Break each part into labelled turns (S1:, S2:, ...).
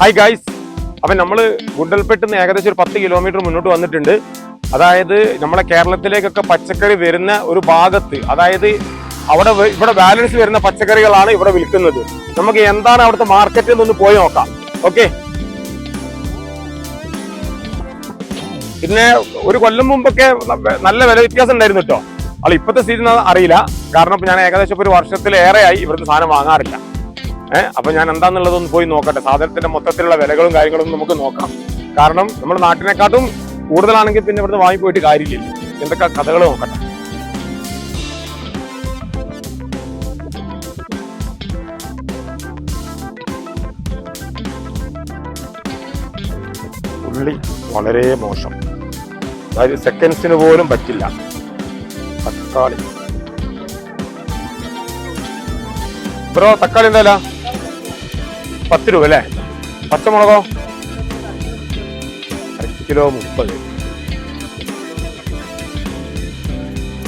S1: Hi guys അപ്പൊ നമ്മൾ ഗുണ്ടൽപെട്ട് നിന്ന് ഏകദേശം ഒരു പത്ത് കിലോമീറ്റർ മുന്നോട്ട് വന്നിട്ടുണ്ട്. അതായത് നമ്മളെ കേരളത്തിലേക്കൊക്കെ പച്ചക്കറി വരുന്ന ഒരു ഭാഗത്ത് അതായത് അവിടെ ഇവിടെ ബാലൻസ് വരുന്ന പച്ചക്കറികളാണ് ഇവിടെ വിൽക്കുന്നത്. നമുക്ക് എന്താണ് അവിടുത്തെ മാർക്കറ്റ് എന്നൊന്ന് പോയി നോക്കാം. ഓക്കെ പിന്നെ ഒരു കൊല്ലം മുമ്പൊക്കെ നല്ല വില വ്യത്യാസം ഉണ്ടായിരുന്നു കേട്ടോ അവൾ ഇപ്പോഴത്തെ സ്ഥിതി അറിയില്ല. കാരണം ഞാൻ ഏകദേശം ഒരു വർഷത്തിലേറെയായി ഇവിടുന്ന് സാധനം വാങ്ങാറില്ല. ഏഹ് അപ്പൊ ഞാൻ എന്താന്നുള്ളതൊന്ന് പോയി നോക്കട്ടെ. സാധനത്തിന്റെ മൊത്തത്തിലുള്ള വിലകളും കാര്യങ്ങളും നമുക്ക് നോക്കാം. കാരണം നമ്മുടെ നാട്ടിനെക്കാട്ടും കൂടുതലാണെങ്കിൽ പിന്നെ ഇവിടുന്ന് വാങ്ങി പോയിട്ട് കാര്യമില്ല. എന്തൊക്കെ കഥകൾ നോക്കട്ടെ. ഉള്ളി വളരെ മോശം. അതായത് സെക്കൻഡ്സിന് പോലും പറ്റില്ല. തക്കാളി. ബ്രോ തക്കാളി എന്താ പത്ത് രൂപ അല്ലേ? പച്ചമുളകോ? കിലോ മുപ്പത്.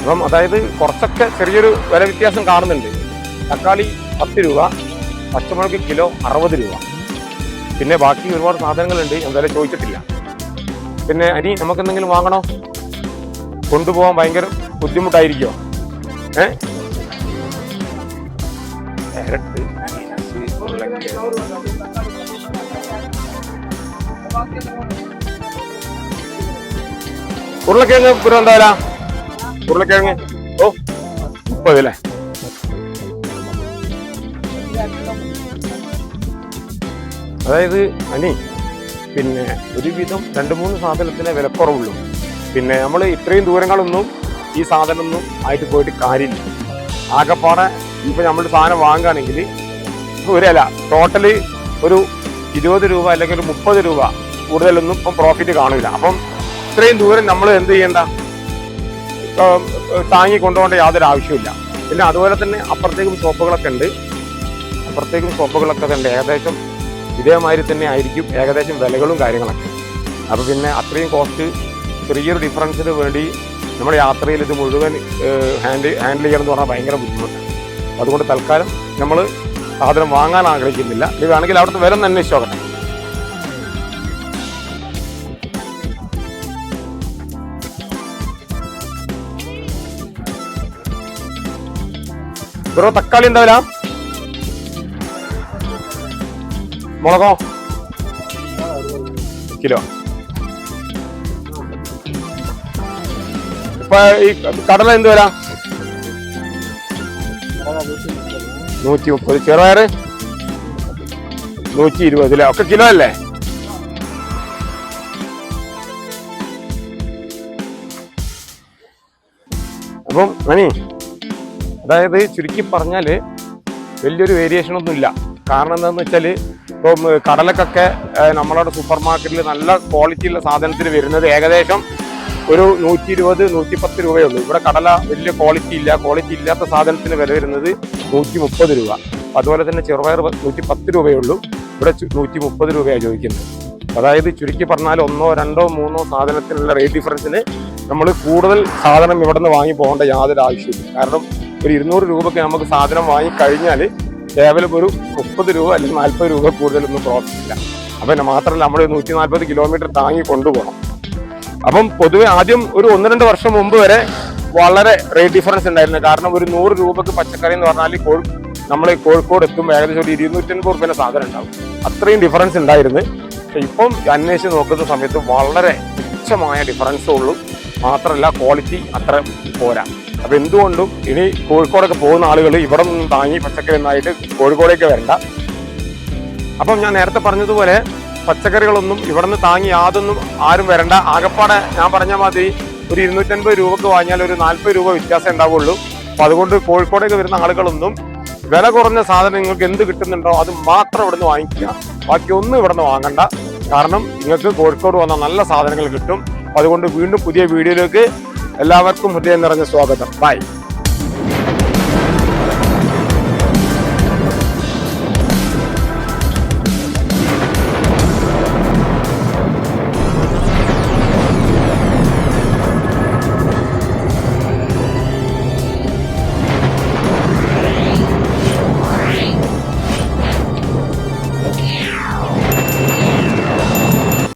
S1: അപ്പം അതായത് കുറച്ചൊക്കെ ചെറിയൊരു വില വ്യത്യാസം കാണുന്നുണ്ട്. തക്കാളി പത്ത് രൂപ പച്ചമുളക് കിലോ അറുപത് രൂപ. പിന്നെ ബാക്കി ഒരുപാട് സാധനങ്ങളുണ്ട് എന്തായാലും ചോദിച്ചിട്ടില്ല. പിന്നെ അരി നമുക്ക് എന്തെങ്കിലും വാങ്ങണോ? കൊണ്ടുപോകാൻ ഭയങ്കര ബുദ്ധിമുട്ടായിരിക്കുമോ ഏ? ക്യാരറ്റ് ഉരുളക്കിഴങ്ങ്. പുരം എന്താ വില ഉരുളക്കിഴങ്ങ്. ഓ മുപ്പത് അല്ലേ അതായത് അനി പിന്നെ ഒരുവിധം രണ്ട് മൂന്ന് സാധനത്തിന് വിലക്കുറവുള്ളൂ. പിന്നെ നമ്മൾ ഇത്രയും ദൂരങ്ങളൊന്നും ഈ സാധനമൊന്നും ആയിട്ട് പോയിട്ട് കാര്യമില്ല. ആകെപ്പാടെ ഇപ്പൊ നമ്മൾ സാധനം വാങ്ങുകയാണെങ്കിൽ ഒരല്ല ടോട്ടലി ഒരു ഇരുപത് രൂപ അല്ലെങ്കിൽ ഒരു മുപ്പത് രൂപ കൂടുതലൊന്നും ഇപ്പം പ്രോഫിറ്റ് കാണില്ല. അപ്പം ഇത്രയും ദൂരം നമ്മൾ എന്ത് ചെയ്യണ്ട? താങ്ങി കൊണ്ടുപോകേണ്ട യാതൊരു ആവശ്യമില്ല പിന്നെ അതുപോലെ തന്നെ അപ്പുറത്തേക്കും ഷോപ്പുകളൊക്കെ ഉണ്ട്. അപ്പുറത്തേക്കും ഷോപ്പുകളൊക്കെ ഉണ്ട്. ഏകദേശം ഇതേമാതിരി തന്നെ ആയിരിക്കും. ഏകദേശം വിലകളും കാര്യങ്ങളൊക്കെ. അപ്പോൾ പിന്നെ അത്രയും കോസ്റ്റ് ചെറിയൊരു ഡിഫറൻസിന് വേണ്ടി നമ്മുടെ യാത്രയിൽ ഇത് മുഴുവൻ ഹാൻഡിൽ ഹാൻഡിൽ ചെയ്യണം എന്ന് പറഞ്ഞാൽ ഭയങ്കര ബുദ്ധിമുട്ടാണ്. അതുകൊണ്ട് തൽക്കാലം നമ്മൾ സാധനം വാങ്ങാൻ ആഗ്രഹിക്കുന്നില്ല. ഇത് വേണമെങ്കിൽ അവിടുത്തെ വില ഒന്ന് അന്വേഷിച്ച് ബ്രോ തക്കാളി എന്താ മുളകോ? കിലോ. ഇപ്പൊ ഈ കടല എന്ത് നൂറ്റി മുപ്പത് ചെറുപയർ. നൂറ്റി ഇരുപത് അല്ലേ ഒക്കെ കിലോ അല്ലേ? അപ്പം മണി അതായത് ചുരുക്കി പറഞ്ഞാൽ വലിയൊരു വേരിയേഷൻ ഒന്നും ഇല്ല. കാരണം എന്താണെന്ന് വെച്ചാൽ ഇപ്പം കടലക്കൊക്കെ നമ്മളവിടെ സൂപ്പർ മാർക്കറ്റിൽ നല്ല ക്വാളിറ്റിയുള്ള സാധനത്തിന് വരുന്നത് ഏകദേശം ഒരു നൂറ്റി ഇരുപത് നൂറ്റി പത്ത് രൂപയേ ഉള്ളൂ. ഇവിടെ കടല വലിയ ക്വാളിറ്റി ഇല്ല. ക്വാളിറ്റി ഇല്ലാത്ത സാധനത്തിന് വില വരുന്നത് നൂറ്റി മുപ്പത് രൂപ അതുപോലെ തന്നെ ചെറുപയർ നൂറ്റി പത്ത് രൂപയേ ഉള്ളൂ. ഇവിടെ നൂറ്റി മുപ്പത് രൂപയാണ് ചോദിക്കുന്നത്. അതായത് ചുരുക്കി പറഞ്ഞാൽ ഒന്നോ രണ്ടോ മൂന്നോ സാധനത്തിനുള്ള റേറ്റ് ഡിഫറൻസിന് നമ്മൾ കൂടുതൽ സാധനം ഇവിടെ നിന്ന് വാങ്ങി പോകേണ്ട യാതൊരു ആവശ്യമില്ല കാരണം ഒരു ഇരുന്നൂറ് രൂപയ്ക്ക് നമുക്ക് സാധനം വാങ്ങിക്കഴിഞ്ഞാൽ കേവലം ഒരു മുപ്പത് രൂപ അല്ലെങ്കിൽ നാൽപ്പത് രൂപ കൂടുതലൊന്നും പ്രോഫിറ്റ് ഇല്ല. അപ്പം മാത്രമല്ല നമ്മൾ നൂറ്റി നാൽപ്പത് കിലോമീറ്റർ താങ്ങി കൊണ്ടുപോകണം. അപ്പം പൊതുവെ ആദ്യം ഒരു ഒന്ന് രണ്ട് വർഷം മുമ്പ് വരെ വളരെ റേറ്റ് ഡിഫറൻസ് ഉണ്ടായിരുന്നു. കാരണം ഒരു നൂറ് രൂപക്ക് പച്ചക്കറി എന്ന് പറഞ്ഞാൽ കോഴി നമ്മൾ കോഴിക്കോട് എത്തുമ്പോൾ ഏകദേശം ഒരു ഇരുന്നൂറ്റൻപത് റുപ്യന്റെ സാധനം ഉണ്ടാവും. അത്രയും ഡിഫറൻസ് ഉണ്ടായിരുന്നു. പക്ഷെ ഇപ്പം അന്വേഷിച്ച് നോക്കുന്ന സമയത്ത് വളരെ തുച്ഛമായ ഡിഫറൻസേ ഉള്ളൂ. മാത്രമല്ല ക്വാളിറ്റി അത്ര പോരാ. അപ്പം എന്തുകൊണ്ടും ഇനി കോഴിക്കോടൊക്കെ പോകുന്ന ആളുകൾ ഇവിടെ നിന്ന് താങ്ങി പച്ചക്കറി ഒന്നായിട്ട് കോഴിക്കോടേക്ക് വരണ്ട. അപ്പം ഞാൻ നേരത്തെ പറഞ്ഞതുപോലെ പച്ചക്കറികളൊന്നും ഇവിടെ നിന്ന് താങ്ങി യാതൊന്നും ആരും വരണ്ട. ആകപ്പാടെ ഞാൻ പറഞ്ഞ മാതിരി ഒരു ഇരുന്നൂറ്റൻപത് രൂപക്ക് വാങ്ങിയാൽ ഒരു നാൽപ്പത് രൂപ വ്യത്യാസം ഉണ്ടാവുള്ളൂ. അപ്പൊ അതുകൊണ്ട് കോഴിക്കോടേക്ക് വരുന്ന ആളുകളൊന്നും വില കുറഞ്ഞ സാധനം നിങ്ങൾക്ക് എന്ത് കിട്ടുന്നുണ്ടോ അത് മാത്രം ഇവിടുന്ന് വാങ്ങിക്കുക. ബാക്കി ഒന്നും ഇവിടുന്ന് വാങ്ങണ്ട. കാരണം നിങ്ങൾക്ക് കോഴിക്കോട് വന്ന നല്ല സാധനങ്ങൾ കിട്ടും. അതുകൊണ്ട് വീണ്ടും പുതിയ വീഡിയോയിലേക്ക് എല്ലാവർക്കും ഹൃദയം നിറഞ്ഞ സ്വാഗതം. ബൈ